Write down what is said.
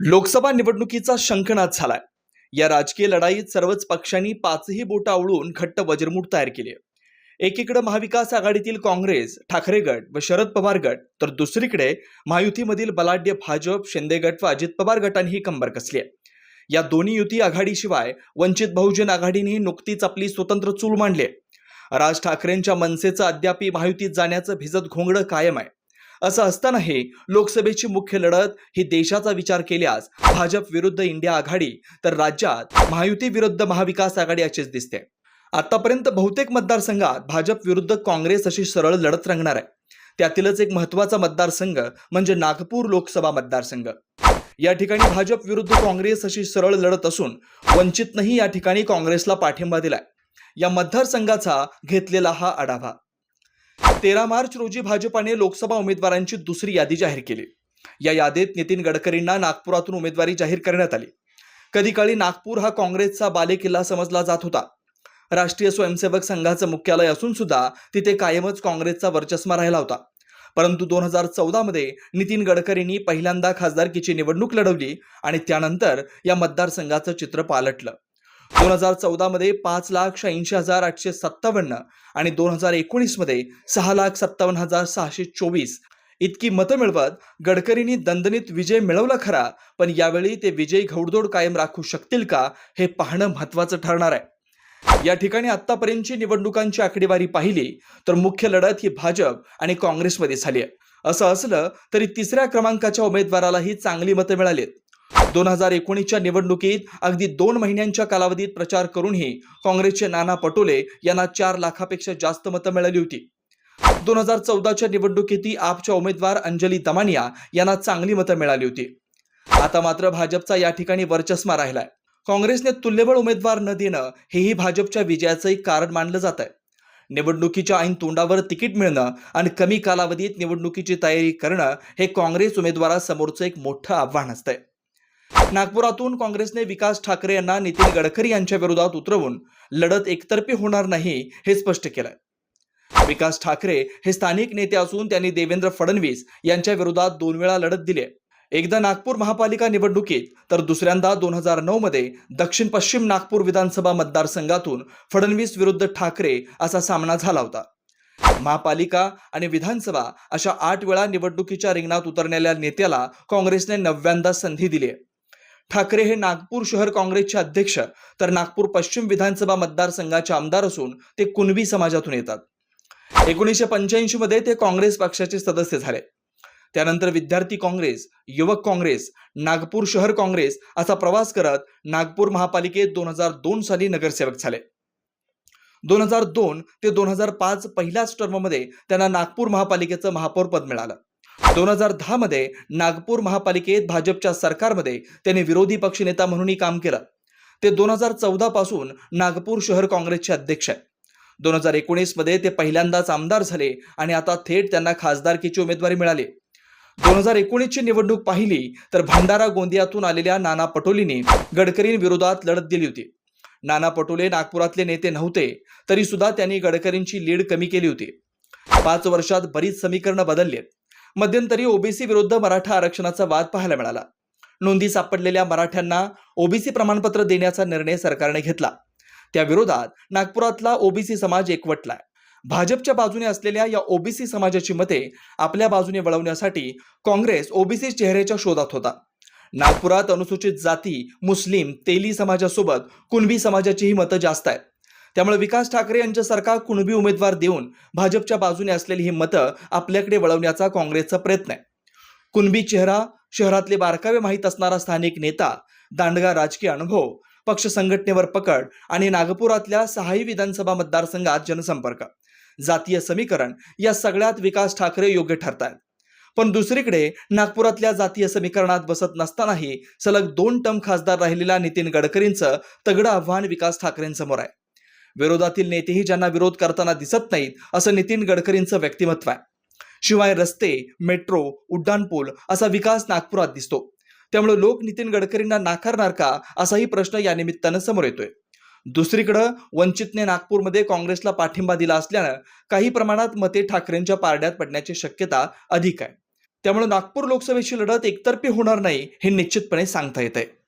लोकसभा निवडणुकीचा शंखनाद झालाय. या राजकीय लढाईत सर्वच पक्षांनी पाचही बोटं आवळून घट्ट वज्रमूठ तयार केली एकीकडे महाविकास आघाडीतील काँग्रेस ठाकरे गट व शरद पवार गट तर दुसरीकडे महायुतीमधील बलाढ्य भाजप शिंदे गट व अजित पवार गटांनी कंबर कसली आहे. या दोन्ही युती आघाडीशिवाय वंचित बहुजन आघाडीनेही नुकतीच आपली स्वतंत्र चूल मांडली राज ठाकरेंच्या मनसेचं अद्यापी महायुतीत जाण्याचं भिजत घोंगडं कायम आहे. असं असतानाही लोकसभेची मुख्य लढत ही देशाचा विचार केल्यास भाजप विरुद्ध इंडिया आघाडी तर राज्यात महायुती विरुद्ध महाविकास आघाडी अशीच दिसते. आतापर्यंत बहुतेक मतदारसंघात भाजप विरुद्ध काँग्रेस अशी सरळ लढत रंगणार आहे. त्यातीलच एक महत्त्वाचा मतदारसंघ म्हणजे नागपूर लोकसभा मतदारसंघ. या ठिकाणी भाजप विरुद्ध काँग्रेस अशी सरळ लढत असून वंचितनंही या ठिकाणी काँग्रेसला पाठिंबा दिलाय. या मतदारसंघाचा घेतलेला हा आढावा. तेरा मार्च रोजी भाजपाने लोकसभा उमेदवारांची दुसरी यादी जाहीर केली. या यादीत नितीन गडकरींना नागपुरातून उमेदवारी जाहीर करण्यात आली. कधी काळी नागपूर हा काँग्रेसचा बालेकिल्ला समजला जात होता. राष्ट्रीय स्वयंसेवक संघाचं मुख्यालय असून सुद्धा तिथे कायमच काँग्रेसचा वर्चस्मा राहिला होता. परंतु दोन हजार चौदामध्ये नितीन गडकरींनी पहिल्यांदा खासदारकीची निवडणूक लढवली आणि त्यानंतर या मतदारसंघाचं चित्र पालटलं. दोन हजार चौदामध्ये पाच लाख शहाऐंशी हजार आठशे सत्तावन्न आणि दोन हजार एकोणीसमध्ये सहा लाख सत्तावन्न हजार सहाशे चोवीस. इतकी मतं मिळवत गडकरींनी दणदणीत विजय मिळवला खरा पण यावेळी ते विजयी घौडदौड कायम राखू शकतील का हे पाहणं महत्त्वाचं ठरणार आहे. या ठिकाणी आतापर्यंतची निवडणुकांची आकडेवारी पाहिली तर मुख्य लढत ही भाजप आणि काँग्रेसमध्ये झाली आहे. असं असलं तरी तिसऱ्या क्रमांकाच्या उमेदवारालाही चांगली मतं मिळालीत. दोन हजार एकोणीसच्या निवडणुकीत अगदी दोन महिन्यांच्या कालावधीत प्रचार करूनही काँग्रेसचे नाना पटोले यांना चार लाखापेक्षा जास्त मतं मिळाली होती. दोन हजार चौदाच्या निवडणुकीतही आपच्या उमेदवार अंजली दमानिया यांना चांगली मतं मिळाली होती. आता मात्र भाजपचा या ठिकाणी वर्चस्मा राहिलाय. काँग्रेसने तुल्यबळ उमेदवार न देणं हेही भाजपच्या विजयाचं एक कारण मानलं जात आहे निवडणुकीच्या ऐन तोंडावर तिकीट मिळणं आणि कमी कालावधीत निवडणुकीची तयारी करणं हे काँग्रेस उमेदवारासमोरचं एक मोठं आव्हान असतंय. नागपुरातून काँग्रेसने विकास ठाकरे यांना नितीन गडकरी यांच्या विरोधात उतरवून लढत एकतर्फी होणार नाही हे स्पष्ट केलंय. विकास ठाकरे हे स्थानिक नेते असून त्यांनी देवेंद्र फडणवीस यांच्या विरोधात दोन वेळा लढत दिली एकदा नागपूर महापालिका निवडणुकीत तर दुसऱ्यांदा दोन हजार नऊ मध्ये दक्षिण पश्चिम नागपूर विधानसभा मतदारसंघातून फडणवीस विरुद्ध ठाकरे असा सामना झाला होता. महापालिका आणि विधानसभा अशा आठ वेळा निवडणुकीच्या रिंगणात उतरलेल्या नेत्याला काँग्रेसने नव्यांदा संधी दिली आहे ठाकरे हे नागपूर शहर काँग्रेसचे अध्यक्ष तर नागपूर पश्चिम विधानसभा मतदारसंघाचे आमदार असून ते कुणबी समाजातून येतात. एकोणीसशे पंच्याऐंशी मध्ये ते काँग्रेस पक्षाचे सदस्य झाले. त्यानंतर विद्यार्थी काँग्रेस युवक काँग्रेस नागपूर शहर काँग्रेस असा प्रवास करत नागपूर महापालिकेत दोन हजार दोन साली नगरसेवक झाले. दोन हजार दोन ते दोन हजार पाच पहिल्याच टर्ममध्ये त्यांना नागपूर महापालिकेचं महापौर पद मिळालं. दोन हजार दहा मध्ये नागपूर महापालिकेत भाजपच्या सरकारमध्ये त्यांनी विरोधी पक्षनेता म्हणूनही काम केलं. ते दोन हजार चौदा पासून नागपूर शहर काँग्रेसचे अध्यक्ष आहेत. दोन हजार एकोणीसमध्ये ते पहिल्यांदाच आमदार झाले आणि आता थेट त्यांना खासदारकीची उमेदवारी मिळाली. दोन हजार एकोणीसची निवडणूक पाहिली तर भंडारा गोंदियातून आलेल्या नाना पटोलेंनी गडकरींविरोधात लढत दिली होती. नाना पटोले नागपुरातले नेते नव्हते तरी सुद्धा त्यांनी गडकरींची लीड कमी केली होती. पाच वर्षात बरीच समीकरणं बदलली मध्यंतरी ओबीसी विरुद्ध मराठा आरक्षणाचा वाद पाहायला मिळाला. नोंदी सापडलेल्या मराठ्यांना ओबीसी प्रमाणपत्र देण्याचा निर्णय सरकारने घेतला. त्या विरोधात नागपुरातला ओबीसी समाज एकवटलाय भाजपच्या बाजूने असलेल्या या ओबीसी समाजाची मते आपल्या बाजूने वळवण्यासाठी काँग्रेस ओबीसी चेहऱ्याच्या शोधात होता. नागपुरात अनुसूचित जाती मुस्लिम तेली समाजासोबत कुणबी समाजाचीही मतं जास्त आहेत. त्यामुळे विकास ठाकरे यांच्या सरकार कुणबी उमेदवार देऊन भाजपच्या बाजूने असलेली ही मतं आपल्याकडे वळवण्याचा काँग्रेसचा प्रयत्न आहे. कुणबी चेहरा शहरातले बारकावे माहीत असणारा स्थानिक नेता दांडगा राजकीय अनुभव पक्ष संघटनेवर पकड आणि नागपुरातल्या सहाही विधानसभा मतदारसंघात जनसंपर्क जातीय समीकरण या सगळ्यात विकास ठाकरे योग्य ठरतात पण दुसरीकडे नागपुरातल्या जातीय समीकरणात बसत नसतानाही सलग दोन टर्म खासदार राहिलेल्या नितीन गडकरींचं तगडं आव्हान विकास ठाकरेंसमोर आहे. विरोधातील नेतेही ज्यांना विरोध करताना दिसत नाहीत असं नितीन गडकरींचं व्यक्तिमत्व आहे. शिवाय रस्ते मेट्रो उड्डाणपूल असा विकास नागपुरात दिसतो. त्यामुळे लोक नितीन गडकरींना नाकारणार का असाही प्रश्न या निमित्तानं समोर येतोय. दुसरीकडं वंचितने नागपूरमध्ये काँग्रेसला पाठिंबा दिला असल्यानं काही प्रमाणात मते ठाकरेंच्या पारड्यात पडण्याची शक्यता अधिक आहे. त्यामुळे नागपूर लोकसभेची लढत एकतर्फी होणार नाही हे निश्चितपणे सांगता येत आहे